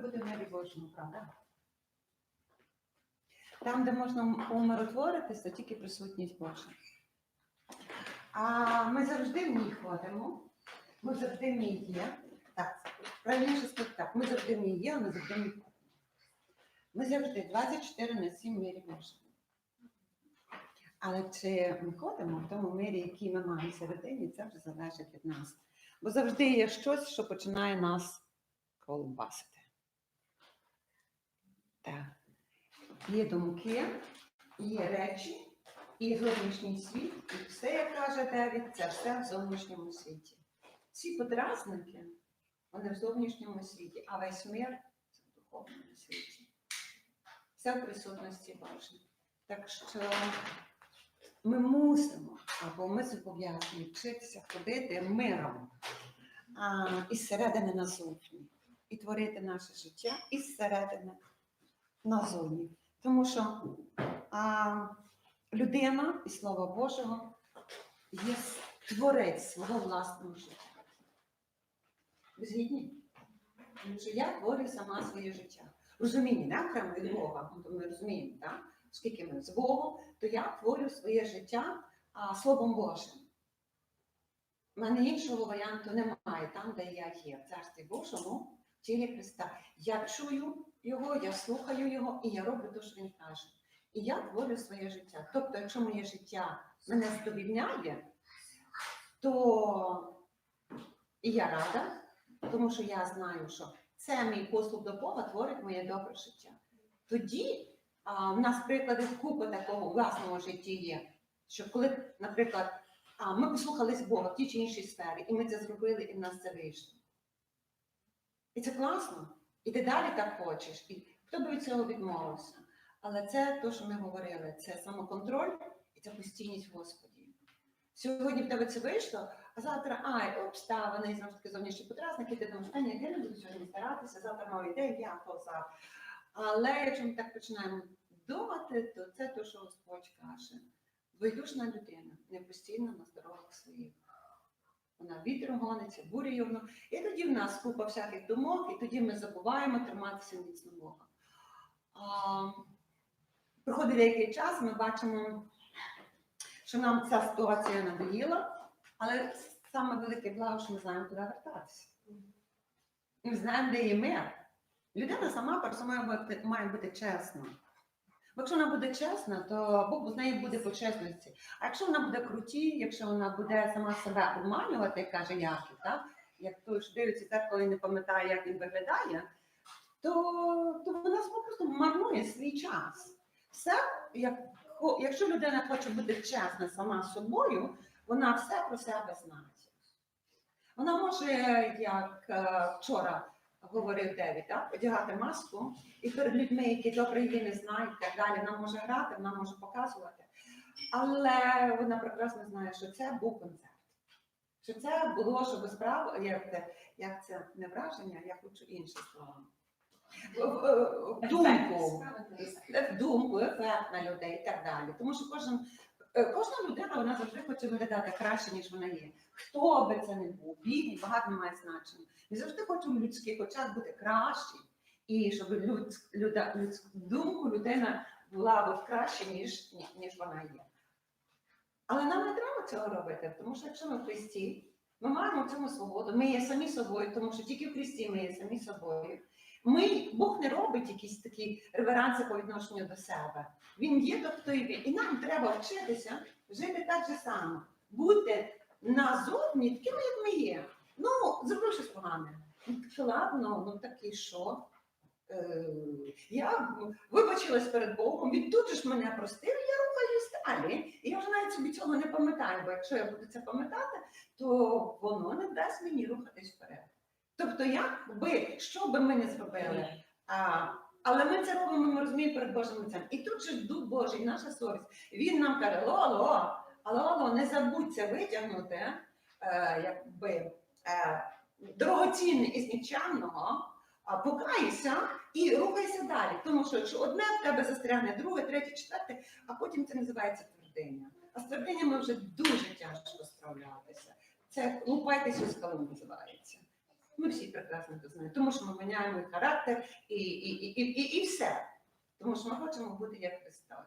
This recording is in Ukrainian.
бути в небі Божому, правда? Там, де можна умиротворитися, тільки присутність Божа. А ми завжди в ній ходимо, ми завжди в ній є. Так, правильніше сказати так, ми завжди в ній є, ми завжди в ній ходимо. Ми завжди 24 на 7 мірі Божому. Але чи ми ходимо в тому мирі, який ми маємо всередині, це вже залежить від нас. Бо завжди є щось, що починає нас колбасити. Так. Є думки, є речі, і зовнішній світ, і все, як каже Девід, це все в зовнішньому світі. Ці подразники, вони в зовнішньому світі, а весь мир це в духовному світі. Все в присутності Божій. Так що ми мусимо, або ми зобов'язані вчитися ходити миром а, із середини назовні і творити наше життя із середини назовні. Тому що а, людина і Слова Божого є творець свого власного життя. Ви згідні? Тому що я творю сама своє життя. Розуміння, не окремо від Бога, ну, ми розуміємо, так? оскільки ми з Богом, то я творю своє життя а, Словом Божим. У мене іншого варіанту немає там, де я є, в Царстві Божому, тілі Христа. Я чую Його, я слухаю Його і я роблю те, що Він каже. І я творю своє життя. Тобто, якщо моє життя мене задовільняє, то я рада, тому що я знаю, що це мій послуг до Бога творить моє добре життя. Тоді а, в нас приклади купи такого власного житті є. Що коли, наприклад, а, ми послухались Бога в тій чи іншій сфері, і ми це зробили, і в нас це вийшло. І це класно. І ти далі так хочеш. І хто би від цього відмовився? Але це те, що ми говорили, це самоконтроль і це постійність Господі. Сьогодні в тебе це вийшло, а завтра ай, обставини, і знову ж таки зовнішні подразники, ти думаєш, а ні, я не буду сьогодні старатися, завтра мав ідею, я то завтра. Але якщо ми так починаємо думати, то це те, що Господь каже. Двоєдушна людина, не постійно на здорових своїх. Вона вітром гониться, бурею. воно. І тоді в нас купа всяких думок, і тоді ми забуваємо триматися міцно Бога. Проходить деякий час, ми бачимо, що нам ця ситуація надоїла, але саме велике благо, що ми знаємо, куди вертатися. Ми знаємо, де є мир. Людина сама перша має бути, чесна. Якщо вона буде чесна, то Бог з нею буде по чесності. А якщо вона буде круті, якщо вона буде сама себе обманювати, каже Яків, так? як той, що дивиться дзеркало і не пам'ятає, як він виглядає, то, то вона просто марнує свій час. Все, як, якщо людина хоче бути чесна сама з собою, вона все про себе знає. Вона може, як е, вчора говорив Девід, так, одягати маску і перед людьми, які добре її не знають, так далі, вона може грати, вона може показувати. Але вона прекрасно знає, що це був концерт. Що це було, щоб справа, як це, як це не враження, я хочу інше слово. Думку, думку, ефект на людей і так далі. Тому що кожен, кожна людина вона завжди хоче виглядати краще, ніж вона є. Хто би це не був, бідний, багато не має значення. Ми завжди хочемо в людських очах бути кращі, і щоб люд, люда, людську думку людина була от краще, ніж, ніж вона є. Але нам не треба цього робити, тому що якщо ми в Христі, ми маємо в цьому свободу. Ми є самі собою, тому що тільки в Христі ми є самі собою. Ми, Бог не робить якісь такі реверанси по відношенню до себе. Він є, тобто і він. І нам треба вчитися жити так же само, бути назовні такими, як ми є. Ну, зробив щось погане. Ладно, ну так і що? Е, я вибачилась перед Богом, він тут же ж мене простив, я рухаюсь далі. І я вже навіть собі цього не пам'ятаю, бо якщо я буду це пам'ятати, то воно не дасть мені рухатись вперед. Тобто, як би, що би ми не зробили, а, але ми це робимо, ми розуміємо перед Божим лицем. І тут же Дух Божий, наша совість, він нам каже: Лоло, алло, не забудь це витягнути, е, якби е, дорогоцінне із нічого, а покайся і рухайся далі. Тому що якщо одне в тебе застрягне, друге, третє, четверте, а потім це називається твердиня. А з твердинями вже дуже тяжко справлятися. Це лупайтесь у скалу називається. Ми всі прекрасно це знаємо, тому що ми міняємо характер і, і, і, і, і, і все. Тому що ми хочемо бути як Христос.